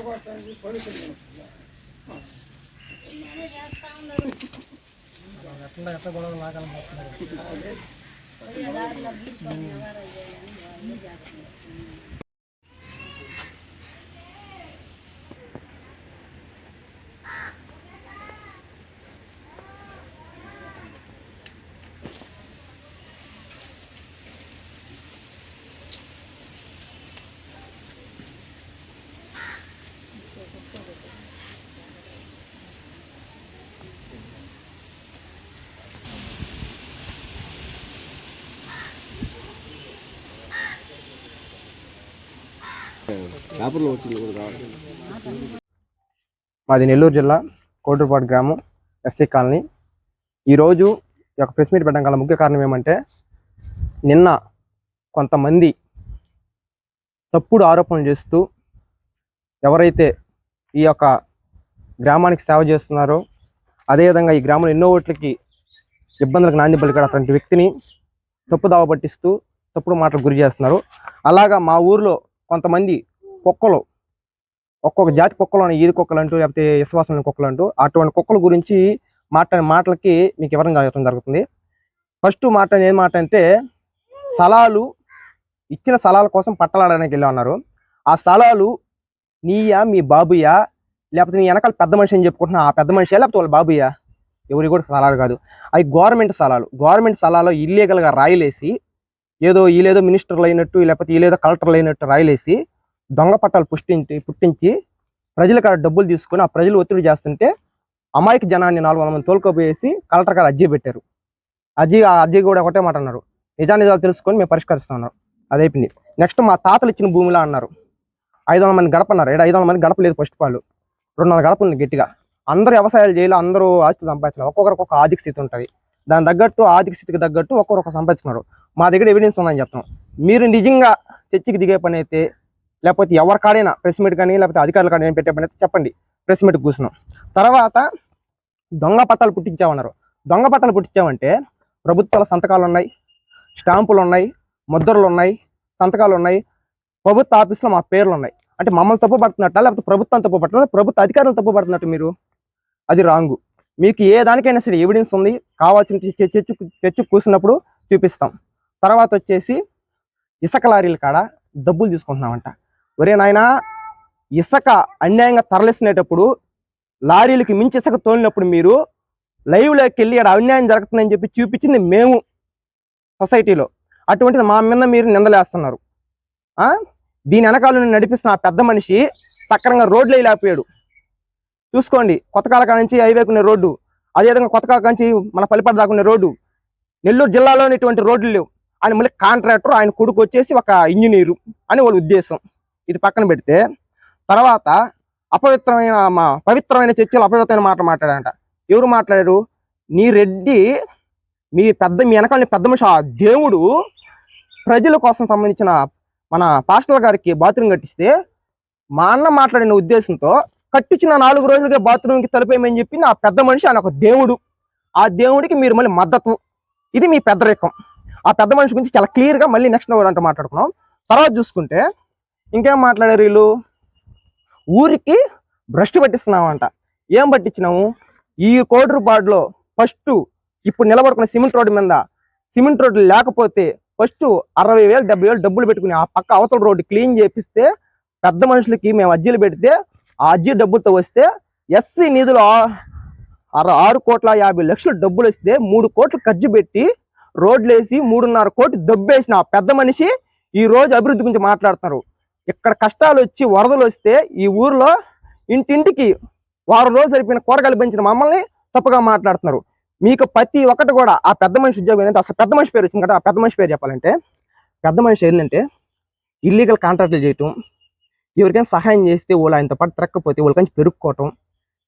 పోగొట్టడానికి పడుతుంది ఎట్లా ఎట్లా గొడవలు లాగాలని పేపర్లో వచ్చింది కూడా మాది నెల్లూరు జిల్లా కోటూరుపాటు గ్రామం ఎస్సీ కాలనీ. ఈరోజు ఈ యొక్క ప్రెస్ మీట్ పెట్టడం గల ముఖ్య కారణం ఏమంటే నిన్న కొంతమంది తప్పుడు ఆరోపణలు చేస్తూ ఎవరైతే ఈ యొక్క గ్రామానికి సేవ చేస్తున్నారో అదేవిధంగా ఈ గ్రామంలో ఎన్నో ఓట్లకి ఇబ్బందులకు నాంది పలికాడు అటువంటి వ్యక్తిని తప్పు దావ పట్టిస్తూ తప్పుడు మాటలకు గురి చేస్తున్నారు. అలాగా మా ఊర్లో కొంతమంది కుక్కలు. ఒక్కొక్క జాతి కుక్కలు ఉన్నాయి ఈది కుక్కలు అంటూ లేకపోతే విశ్వాసం కుక్కలు అంటూ అటువంటి కుక్కల గురించి మాట్లాడిన మాటలకి మీకు వివరంగా చెప్పడం జరుగుతుంది. ఫస్ట్ మాట ఏం మాట అంటే స్థలాలు ఇచ్చిన స్థలాల కోసం పట్టలాడడానికి వెళ్ళి ఉన్నారు ఆ స్థలాలు నీయా మీ బాబుయా లేకపోతే నీ వెనకాల పెద్ద మనిషి అని చెప్పుకుంటున్నా ఆ పెద్ద మనిషి లేకపోతే వాళ్ళ బాబుయా? ఎవరి కూడా స్థలాలు కాదు. అవి గవర్నమెంట్ స్థలాలు గవర్నమెంట్ స్థలాల్లో ఇల్లీగల్గా రాయలేసి ఏదో వీళ్ళేదో మినిస్టర్లు అయినట్టు లేకపోతే వీళ్ళేదో కలెక్టర్లు అయినట్టు రాయిలేసి దొంగ పట్టాలు పుష్టించి పుట్టించి ప్రజల కాడ డబ్బులు తీసుకొని ఆ ప్రజలు ఒత్తిడి చేస్తుంటే అమాయక జనాన్ని నాలుగు వందల మంది తోలుకోపోయేసి కలెక్టర్ కాడ అజ్జీ పెట్టారు. అజ్జీ ఆ అజ్జీ కూడా ఒకటే మాట అన్నారు. నిజానిజాలు తెలుసుకొని మేము పరిష్కరిస్తున్నాం అది అయిపోయింది. నెక్స్ట్ మా తాతలు ఇచ్చిన భూమిలో అన్నారు. ఐదు వందల మంది గడప అన్నారు. ఏడు ఐదు వందల మంది గడప లేదు ఫస్ట్ వాళ్ళు రెండు వందల గడపలు గట్టిగా. అందరూ వ్యవసాయాలు చేయాలి అందరూ ఆస్తి సంపాదించాలి. ఒక్కొక్కరికి ఒక ఆర్థిక స్థితి ఉంటుంది. దాని తగ్గట్టు ఆర్థిక స్థితికి తగ్గట్టు ఒక్కొక్కరు సంపాదించుకున్నారు. మా దగ్గర ఎవిడెన్స్ ఉందని చెప్తాం మీరు నిజంగా చర్చికి దిగే పని అయితే లేకపోతే ఎవరి కాడైనా ప్రెస్ మీట్ కానీ లేకపోతే అధికారుల కాడైనా పెట్టే పని అయితే చెప్పండి. ప్రెస్ మీట్ కూర్చున్నాం. తర్వాత దొంగ పట్టాలు పుట్టించామన్నారు. దొంగ పట్టాలు పుట్టించామంటే ప్రభుత్వాల సంతకాలు ఉన్నాయి స్టాంపులు ఉన్నాయి ముద్రలు ఉన్నాయి సంతకాలు ఉన్నాయి ప్రభుత్వ ఆఫీసులో మా పేర్లు ఉన్నాయి. అంటే మమ్మల్ని తప్పు పడుతున్నట్ట లేకపోతే ప్రభుత్వం తప్పు పడుతున్నా ప్రభుత్వ అధికారులు తప్పు పడుతున్నట్టు మీరు? అది రాంగు. మీకు ఏ దానికైనా సరే ఎవిడెన్స్ ఉంది కావాల్సిన చర్చ చర్చ కూసినప్పుడు చూపిస్తాం. తర్వాత వచ్చేసి ఇసుక లారీల కాడ డబ్బులు తీసుకుంటున్నామంట. ఒరే నాయన ఇసుక అన్యాయంగా తరలిస్తునేటప్పుడు లారీలకి మించి ఇసుక తోలినప్పుడు మీరు లైవ్లోకి వెళ్ళి అక్కడ అన్యాయం జరుగుతుందని చెప్పి చూపించింది మేము సొసైటీలో. అటువంటిది మా మీద మీరు నిందలేస్తున్నారు. దీని వెనకాల నడిపిస్తున్న ఆ పెద్ద మనిషి సక్రంగా రోడ్లు వేయలేకపోయాడు చూసుకోండి కొత్త కాడ నుంచి హైవేకునే రోడ్డు అదేవిధంగా కొత్తకాల నుంచి మన పల్లిపడ దాకునే రోడ్డు నెల్లూరు జిల్లాలోని ఇటువంటి రోడ్లు లేవు. ఆయన మళ్ళీ కాంట్రాక్టర్ ఆయన కొడుకు వచ్చేసి ఒక ఇంజనీరు అని వాళ్ళ ఉద్దేశం. ఇది పక్కన పెడితే తర్వాత అపవిత్రమైన మా పవిత్రమైన చర్చలు అపవిత్రమైన మాట మాట్లాడారంట. ఎవరు మాట్లాడారు? నీ రెడ్డి మీ పెద్ద మీ వెనకాల పెద్ద మనిషి ఆ దేవుడు ప్రజల కోసం సంబంధించిన మన పాస్టర్ల గారికి బాత్రూమ్ కట్టిస్తే మా అన్న మాట్లాడిన ఉద్దేశంతో కట్టించిన నాలుగు రోజులకే బాత్రూమ్కి తలిపేయమని చెప్పి నా పెద్ద మనిషి ఆయన ఒక దేవుడు. ఆ దేవుడికి మీరు మళ్ళీ మద్దతు. ఇది మీ పెద్దరికం ఆ పెద్ద మనిషి గురించి చాలా క్లియర్గా మళ్ళీ నెక్స్ట్ అంటే మాట్లాడుకున్నాం. తర్వాత చూసుకుంటే ఇంకేం మాట్లాడారు వీళ్ళు? ఊరికి భ్రష్టు పట్టిస్తున్నామంట. ఏం పట్టించినాము? ఈ కోటరుపాడులో ఫస్ట్ ఇప్పుడు నిలబడుకున్న సిమెంట్ రోడ్డు మీద సిమెంట్ రోడ్డు లేకపోతే ఫస్ట్ అరవై వేలు డెబ్బై వేలు డబ్బులు పెట్టుకుని ఆ పక్క అవతల రోడ్డు క్లీన్ చేపిస్తే పెద్ద మనుషులకి మేము అర్జీలు పెడితే ఆ అర్జీ డబ్బులతో వస్తే ఎస్సీ నిధులు ఆరు కోట్ల యాభై లక్షలు డబ్బులు వస్తే మూడు కోట్లు ఖర్చు పెట్టి రోడ్లు వేసి మూడున్నర కోట్లు దబ్బేసిన పెద్ద మనిషి ఈ రోజు అభివృద్ధి గురించి మాట్లాడుతున్నారు. ఇక్కడ కష్టాలు వచ్చి వరదలు వస్తే ఈ ఊర్లో ఇంటింటికి వారం రోజులు సరిపోయిన కూరగాయలు పెంచిన మమ్మల్ని తప్పుగా మాట్లాడుతున్నారు. మీకు ప్రతి ఒక్కటి కూడా ఆ పెద్ద మనిషి ఉద్యోగం ఏంటంటే అసలు పెద్ద మనిషి పేరు వచ్చింది కదా ఆ పెద్ద మనిషి పేరు చెప్పాలంటే పెద్ద మనిషి ఏంటంటే ఇల్లీగల్ కాంట్రాక్ట్లు చేయటం ఎవరికైనా సహాయం చేస్తే వాళ్ళు ఆయనతో పాటు తిరగకపోతే వాళ్ళకి పెరుక్కోవటం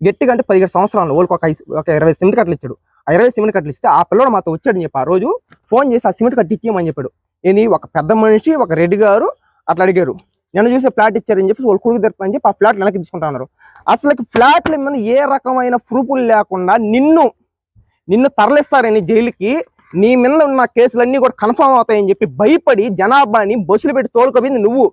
గట్టిగా అంటే పదిహేడు సంవత్సరాలు వాళ్ళకి ఒక ఒక ఇరవై సిమెంట్ కట్టలు ఇచ్చాడు. ఆ ఇరవై సిమెంట్ కట్టలు ఇస్తే ఆ పిల్లడు మాతో వచ్చాడని చెప్పి ఆ రోజు ఫోన్ చేసి ఆ సిమెంట్ కట్టి ఇచ్చేయమని చెప్పాడు. ఏంది ఒక పెద్ద మనిషి ఒక రెడ్డి గారు అట్లా అడిగారు. నేను చూసే ఫ్లాట్ ఇచ్చారని చెప్పి వాళ్ళు కొడుకు తెరుతుందని చెప్పి ఆ ఫ్లాట్ వెనక్కి తీసుకుంటున్నారు అసలు ఫ్లాట్ల మీద ఏ రకమైన ప్రూఫ్లు లేకుండా నిన్ను నిన్ను తరలిస్తారని జైలుకి నీ మీద ఉన్న కేసులన్నీ కూడా కన్ఫర్మ్ అవుతాయని చెప్పి భయపడి జనాభాని బస్సులు పెట్టి తోలుకోపోయింది నువ్వు.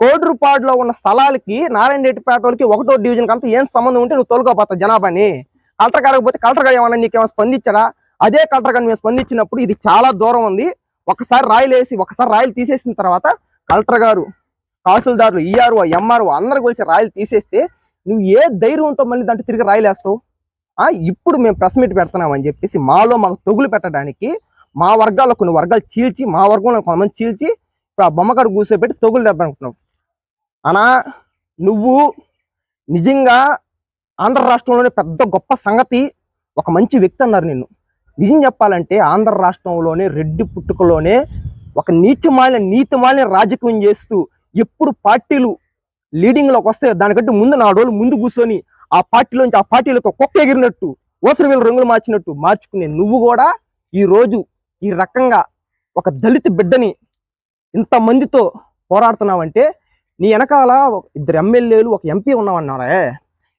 కోడ్రుపాడులో ఉన్న స్థలాలకి నారాయణ రెడ్డిపేట వాళ్ళకి ఒకటో డివిజన్ అంతా ఏం సంబంధం ఉంటే నువ్వు తోలుకోపోతావు జనాభాని. కలెక్టర్ కాకపోతే కలెక్టర్ గారు ఏమన్నా నీకేమైనా స్పందించడా? అదే కలెక్టర్ గారిని మేము స్పందించినప్పుడు ఇది చాలా దూరం ఉంది. ఒకసారి రాయలు వేసి ఒకసారి రాయిలు తీసేసిన తర్వాత కలెక్టర్ గారు తహసీల్దారులు ఈఆర్ఓ ఎంఆర్ఓ అందరు కలిసి రాయలు తీసేస్తే నువ్వు ఏ ధైర్యంతో మళ్ళీ దాంట్లో తిరిగి రాయిలు వేస్తావు ఇప్పుడు మేము ప్రెస్ మీట్ పెడుతున్నామని చెప్పేసి మాలో మాకు తొగులు పెట్టడానికి మా వర్గాల్లో కొన్ని వర్గాలు చీల్చి మా వర్గంలో కొంతమంది చీల్చి ఇప్పుడు ఆ బొమ్మకాడు కూర్చోబెట్టి తొగులు దెబ్బనుకుంటున్నావు అనా నువ్వు నిజంగా ఆంధ్ర రాష్ట్రంలోనే పెద్ద గొప్ప సంగతి ఒక మంచి వ్యక్తి అన్నారు నిన్ను. నిజం చెప్పాలంటే ఆంధ్ర రాష్ట్రంలోనే రెడ్డి పుట్టుకలోనే ఒక నీచమాలిన నీతిమాలిన రాజకీయం చేస్తూ ఎప్పుడు పార్టీలు లీడింగ్లోకి వస్తే దానికంటే ముందు నాలుగు రోజులు ముందు కూర్చొని ఆ పార్టీలోంచి ఆ పార్టీలకు కుక్క ఎగిరినట్టు ఓసరి వీళ్ళు రంగులు మార్చినట్టు మార్చుకునే నువ్వు కూడా ఈ రోజు ఈ రకంగా ఒక దళిత బిడ్డని ఇంతమందితో పోరాడుతున్నావంటే నీ వెనకాల ఇద్దరు ఎమ్మెల్యేలు ఒక ఎంపీ ఉన్నావన్నారే.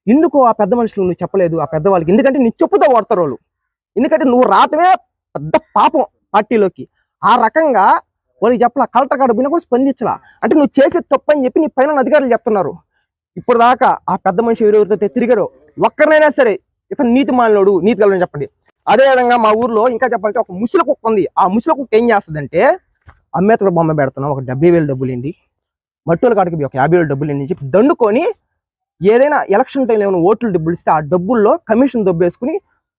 ఎందుకు ఆ పెద్ద మనుషులు నువ్వు చెప్పలేదు ఆ పెద్దవాళ్ళకి? ఎందుకంటే నీ చెప్పుతో వాడతారు వాళ్ళు. ఎందుకంటే నువ్వు రావటమే పెద్ద పాపం పార్టీలోకి. ఆ రకంగా వాళ్ళకి చెప్పలా కలెక్టర్ కాడ పోయినా కూడా స్పందించలా. అంటే నువ్వు చేసే తప్పు అని చెప్పి నీ పైన అధికారులు చెప్తున్నారు. ఇప్పుడు దాకా ఆ పెద్ద మనిషి ఎవరెవరితో తిరిగారో ఒక్కరినైనా సరే ఇతను నీతి మాలినోడు నీతి కలని చెప్పండి. అదే విధంగా మా ఊర్లో ఇంకా చెప్పాలంటే ఒక ముసలి కుక్క ఉంది. ఆ ముసలి కుక్క ఏం చేస్తుందంటే అమ్మేతల బొమ్మ పెడుతున్నాం. ఒక డెబ్బై వేలు డబ్బులు ఏంటి? మట్టుల కాడికి ఒక యాభై వేలు డబ్బులు ఏంటి చెప్పి దండుకొని ఏదైనా ఎలక్షన్ టైంలో ఏమైనా ఓట్లు డబ్బులు ఇస్తే ఆ డబ్బుల్లో కమిషన్ దొబ్బేసుకుని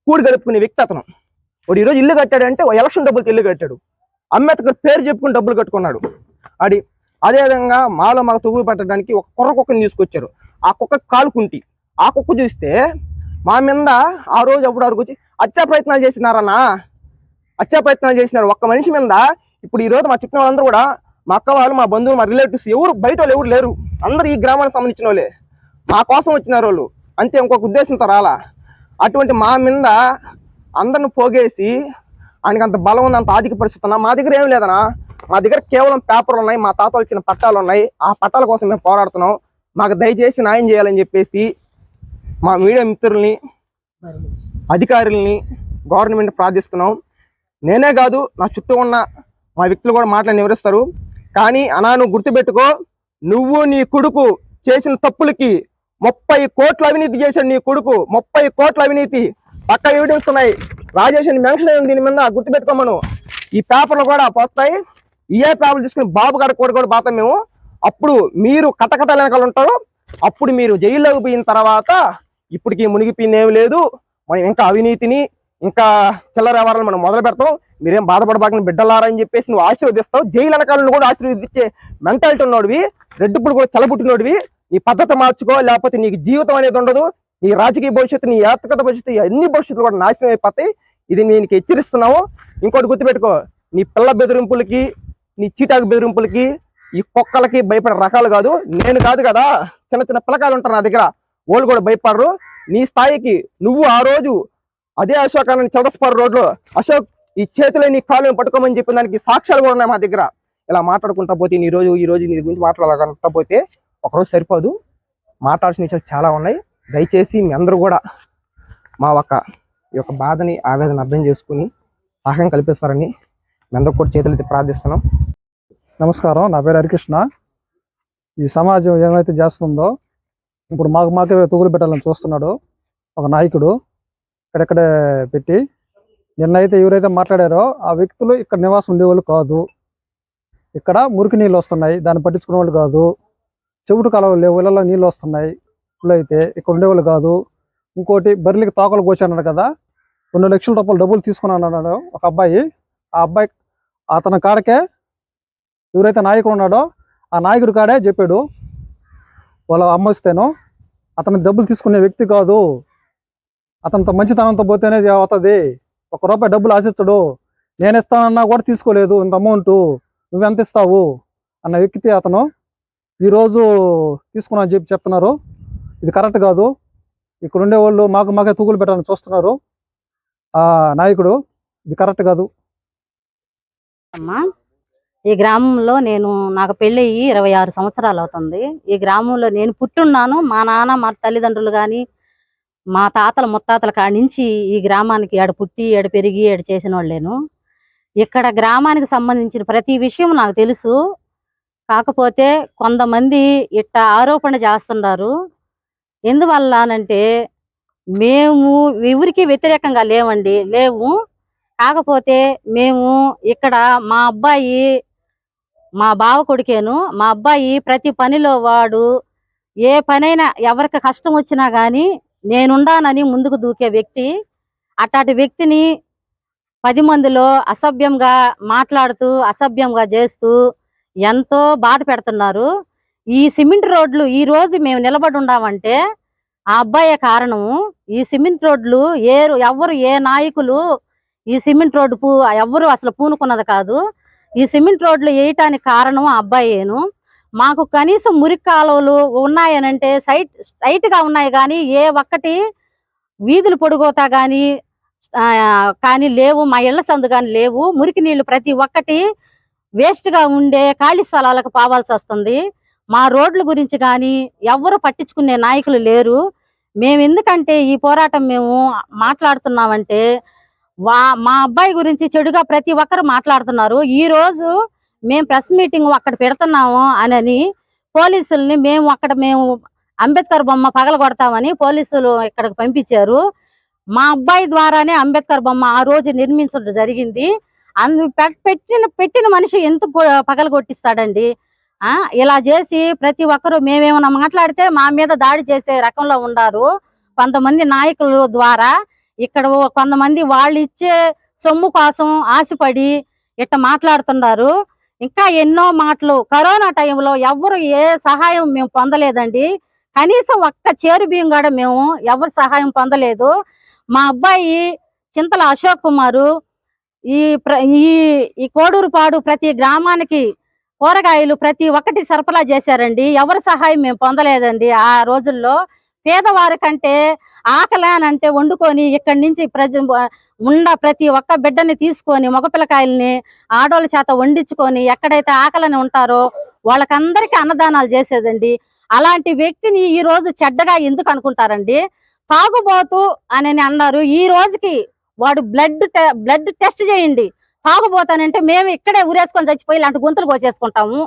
కూడి గడుపుకునే వ్యక్తి అతను. వాడు ఈరోజు ఇల్లు కట్టాడంటే ఓ ఎలక్షన్ డబ్బులతో ఇల్లు కట్టాడు. అంబేద్కర్ పేరు చెప్పుకుని డబ్బులు కట్టుకున్నాడు. అది అదేవిధంగా మాలో మాకు తొగులు పెట్టడానికి ఒక కుర్ర కుక్కని తీసుకొచ్చారు. ఆ కుక్క కాలుకుంటి ఆ కుక్క చూస్తే మా మీద ఆ రోజు అప్పుడు వరకు వచ్చి హత్యా ప్రయత్నాలు చేసినారన్నా హత్యా ప్రయత్నాలు చేసినారు. ఒక్క మనిషి మీద ఇప్పుడు ఈరోజు మా చుట్టిన వాళ్ళందరూ కూడా మా అక్క వాళ్ళు మా బంధువులు మా రిలేటివ్స్ ఎవరు బయట వాళ్ళు ఎవరు లేరు. అందరూ ఈ గ్రామానికి సంబంధించిన వాళ్ళే. మా కోసం వచ్చినారు వాళ్ళు. అంతే ఇంకొక ఉద్దేశంతో రాలా. అటువంటి మా మీద అందరిని పోగేసి ఆయనకి అంత బలం ఉంది అంత ఆర్థిక పరిస్థితి ఉన్నా మా దగ్గర ఏం లేదనా మా దగ్గర కేవలం పేపర్లు ఉన్నాయి మా తాతలు ఇచ్చిన పట్టాలు ఉన్నాయి. ఆ పట్టాల కోసం మేము పోరాడుతున్నాం. మాకు దయచేసి న్యాయం చేయాలని చెప్పేసి మా మీడియా మిత్రుల్ని అధికారుల్ని గవర్నమెంట్ ప్రార్థిస్తున్నాం. నేనే కాదు నా చుట్టూ ఉన్న మా వ్యక్తులు కూడా మాట్లాడి వివరిస్తారు. కానీ అనా నువ్వు గుర్తుపెట్టుకో నువ్వు నీ కొడుకు చేసిన తప్పులకి ముప్పై కోట్ల అవినీతి చేశాడు నీ కొడుకు. ముప్పై కోట్ల అవినీతి పక్క ఎవిడెన్స్ ఉన్నాయి. రాజేష్ అని మెన్షన్ అయింది దీని మీద గుర్తుపెట్టుకోమను. ఈ పేపర్లు కూడా పోతాయి ఇయే పేపర్లు తీసుకుని బాబు గారి కూడా కూడా పోతాం మేము. అప్పుడు మీరు కటకట వెనకాల ఉంటారు. అప్పుడు మీరు జైల్లోకి పోయిన తర్వాత ఇప్పటికి మునిగిపోయింది లేదు. మనం ఇంకా అవినీతిని ఇంకా చిల్లర వ్యవహారాలు మనం మొదలు పెడతాం. మీరేం బాధపడబాకని బిడ్డలారా అని చెప్పేసి నువ్వు ఆశీర్వదిస్తావు. జైలు వెనకాలను కూడా ఆశీర్వదించే మెంటాలిటీ ఉన్నోడివి. రెడ్డిప్పుడు కూడా చలబుట్టినోడివి నీ పద్ధతి మార్చుకో లేకపోతే నీకు జీవితం అనేది ఉండదు. నీ రాజకీయ భవిష్యత్తు నీ ఆర్థికత భవిష్యత్తు అన్ని భవిష్యత్తులు కూడా నాశనం అయిపోతాయి. ఇది నేను హెచ్చరిస్తున్నావు. ఇంకోటి గుర్తుపెట్టుకో నీ పిల్ల బెదిరింపులకి నీ చీటాకు బెదిరింపులకి ఈ కుక్కలకి భయపడే రకాలు కాదు. నేను కాదు కదా చిన్న చిన్న పిల్లకాయలు ఉంటారు నా దగ్గర. వాళ్ళు కూడా భయపడరు. నీ స్థాయికి నువ్వు ఆ రోజు అదే అశోక్ అని చౌడస్పార్ రోడ్లో అశోక్ ఈ చేతిలో నీ కాలు పట్టుకోమని చెప్పిన దానికి సాక్ష్యాలు కూడా ఉన్నాయి మా దగ్గర. ఇలా మాట్లాడుకుంటా పోతే నీ రోజు ఈ రోజు నీ గురించి మాట్లాడాలనుకుంటా పోతే ఒకరోజు సరిపోదు. మాట్లాడాల్సిన విషయాలు చాలా ఉన్నాయి. దయచేసి మీ అందరూ కూడా మా ఒక ఈ యొక్క బాధని ఆవేదన అర్థం చేసుకుని సహాయం కల్పిస్తారని మీ చేతులైతే కూడా ప్రార్థిస్తున్నాం. నమస్కారం నా పేరు హరికృష్ణ. ఈ సమాజం ఏమైతే చేస్తుందో ఇప్పుడు మాకు మాకే తూగులు పెట్టాలని చూస్తున్నాడు ఒక నాయకుడు. ఇక్కడెక్కడే పెట్టి నిన్నైతే ఎవరైతే మాట్లాడారో ఆ వ్యక్తులు ఇక్కడ నివాసం ఉండేవాళ్ళు కాదు. ఇక్కడ మురికి నీళ్ళు వస్తున్నాయి దాన్ని పట్టించుకునే వాళ్ళు కాదు. చెవుడు కాలువలు లేవు ఇళ్ళలో నీళ్ళు వస్తున్నాయి. ఇప్పుడు అయితే ఇక్కడ ఉండేవాళ్ళు కాదు. ఇంకోటి బర్రెలకి తోకలు కోసాడు కదా. రెండు లక్షల రూపాయలు డబ్బులు తీసుకున్నాను అన్నాడు ఒక అబ్బాయి. ఆ అబ్బాయి అతని కాడకే ఎవరైతే నాయకుడు ఉన్నాడో ఆ నాయకుడి కాడే చెప్పాడు వాళ్ళ అమ్మ వస్తేను అతను డబ్బులు తీసుకునే వ్యక్తి కాదు. అతనితో మంచితనంతో పోతేనే అవుతుంది. ఒక రూపాయి డబ్బులు ఆశించడు. నేను ఇస్తానన్నా కూడా తీసుకోలేదు. ఇంత అమౌంట్ నువ్వెంత ఇస్తావు? అన్న వ్యక్తి అతను ఈరోజు తీసుకున్నా అని చెప్పి చెప్తున్నారు. ఇది కరెక్ట్ కాదు. ఇక్కడ ఉండే వాళ్ళు మాకు మాకే తూగులు పెట్టాలని చూస్తున్నారు. ఆ నాయకుడు ఇది కరెక్ట్ కాదు. అమ్మా ఈ గ్రామంలో నేను నాకు పెళ్ళయి ఇరవై ఆరు సంవత్సరాలు అవుతుంది. ఈ గ్రామంలో నేను పుట్టున్నాను. మా నాన్న మా తల్లిదండ్రులు కానీ మా తాతల ముత్తాతల కాడి నుంచి ఈ గ్రామానికి ఏడ పుట్టి ఏడ పెరిగి ఏడు చేసిన వాళ్ళేను ఇక్కడ గ్రామానికి సంబంధించిన ప్రతి విషయం నాకు తెలుసు. కాకపోతే కొంతమంది ఇట్ట ఆరోపణ చేస్తున్నారు ఎందువల్ల అనంటే మేము ఎవరికి వ్యతిరేకంగా లేవండి లేవు. కాకపోతే మేము ఇక్కడ మా అబ్బాయి మా బావ కొడుకేను మా అబ్బాయి ప్రతి పనిలో వాడు ఏ పనైనా ఎవరికి కష్టం వచ్చినా కానీ నేనుండానని ముందుకు దూకే వ్యక్తి. అట్లాంటి వ్యక్తిని పది మందిలో అసభ్యంగా మాట్లాడుతూ అసభ్యంగా చేస్తూ ఎంతో బాధ పెడుతున్నారు. ఈ సిమెంట్ రోడ్లు ఈ రోజు మేము నిలబడి ఉన్నామంటే ఆ అబ్బాయే కారణము ఈ సిమెంట్ రోడ్లు ఏ ఎవరు ఏ నాయకులు ఈ సిమెంట్ రోడ్డు పూ ఎవ్వరు అసలు పూనుకున్నది కాదు. ఈ సిమెంట్ రోడ్లు వేయటానికి కారణం ఆ అబ్బాయేను. మాకు కనీసం మురికి కాలువలు ఉన్నాయనంటే సైట్ స్ట్రైట్గా ఉన్నాయి కానీ ఏ ఒక్కటి వీధులు పొడిగోతా కానీ కానీ లేవు మా ఇళ్ళ సందు కానీ లేవు. మురికి నీళ్ళు ప్రతి ఒక్కటి వేస్ట్గా ఉండే ఖాళీ స్థలాలకు పోవాల్సి వస్తుంది. మా రోడ్ల గురించి కానీ ఎవ్వరు పట్టించుకునే నాయకులు లేరు. మేము ఎందుకంటే ఈ పోరాటం మేము మాట్లాడుతున్నామంటే వా మా అబ్బాయి గురించి చెడుగా ప్రతి ఒక్కరు మాట్లాడుతున్నారు. ఈ రోజు మేము ప్రెస్ మీటింగ్ అక్కడ పెడుతున్నాము అని పోలీసుల్ని మేము అక్కడ మేము అంబేద్కర్ బొమ్మ పగల కొడతామని పోలీసులు ఇక్కడికి పంపించారు. మా అబ్బాయి ద్వారానే అంబేద్కర్ బొమ్మ ఆ రోజు నిర్మించడం జరిగింది. అందు పెట్టిన పెట్టిన మనిషి ఎందుకు పగల కొట్టిస్తాడండి ఇలా చేసి ప్రతి ఒక్కరు మేమేమన్నా మాట్లాడితే మా మీద దాడి చేసే రకంలో ఉన్నారు కొంతమంది నాయకుల ద్వారా ఇక్కడ కొంతమంది వాళ్ళు ఇచ్చే సొమ్ము కోసం ఆశపడి ఇట్ట మాట్లాడుతున్నారు. ఇంకా ఎన్నో మాటలు. కరోనా టైంలో ఎవరు ఏ సహాయం మేము పొందలేదండి. కనీసం ఒక్క చేరు బియ్యం కూడా మేము ఎవరు సహాయం పొందలేదు. మా అబ్బాయి చింతల అశోక్ కుమారు ఈ ఈ ఈ కోడూరుపాడు ప్రతి గ్రామానికి కూరగాయలు ప్రతి ఒక్కటి సరఫరా చేశారండి. ఎవరి సహాయం మేము పొందలేదండి. ఆ రోజుల్లో పేదవారి కంటే ఆకలి అంటే వండుకొని ఇక్కడి నుంచి ప్రజ ఉండ ప్రతి ఒక్క బిడ్డని తీసుకొని మగపిల్లకాయల్ని ఆడోళ్ళ చేత వండించుకొని ఎక్కడైతే ఆకలని ఉంటారో వాళ్ళకందరికీ అన్నదానాలు చేసేదండి. అలాంటి వ్యక్తిని ఈ రోజు చెడ్డగా ఎందుకు అనుకుంటారండి? తాగుబోతు అని అన్నారు. ఈ రోజుకి వాడు బ్లడ్ బ్లడ్ టెస్ట్ చేయండి. తాగుబోతానంటే మేము ఇక్కడే ఊరేసుకొని చచ్చిపోయి ఇలాంటి గొంతులు పోసేసుకుంటాము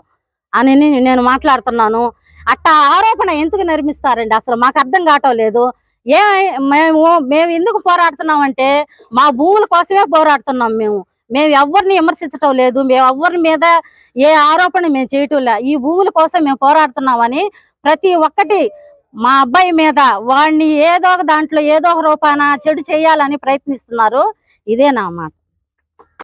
అని నేను మాట్లాడుతున్నాను. అట్టా ఆరోపణ ఎందుకు నిర్మిస్తారండి? అసలు మాకు అర్థం కావటం లేదు. ఏ మేము మేము ఎందుకు పోరాడుతున్నామంటే మా భూముల కోసమే పోరాడుతున్నాం మేము. మేము ఎవరిని విమర్శించటం లేదు. మేము ఎవరి మీద ఏ ఆరోపణ మేము చేయటం లే ఈ భూముల కోసం మేము పోరాడుతున్నామని ప్రతి ఒక్కటి మా అబ్బాయి మీద వాడిని ఏదో ఒక దాంట్లో ఏదో ఒక రూపాన చెడు చేయాలని ప్రయత్నిస్తున్నారు. ఇదే నా మాట.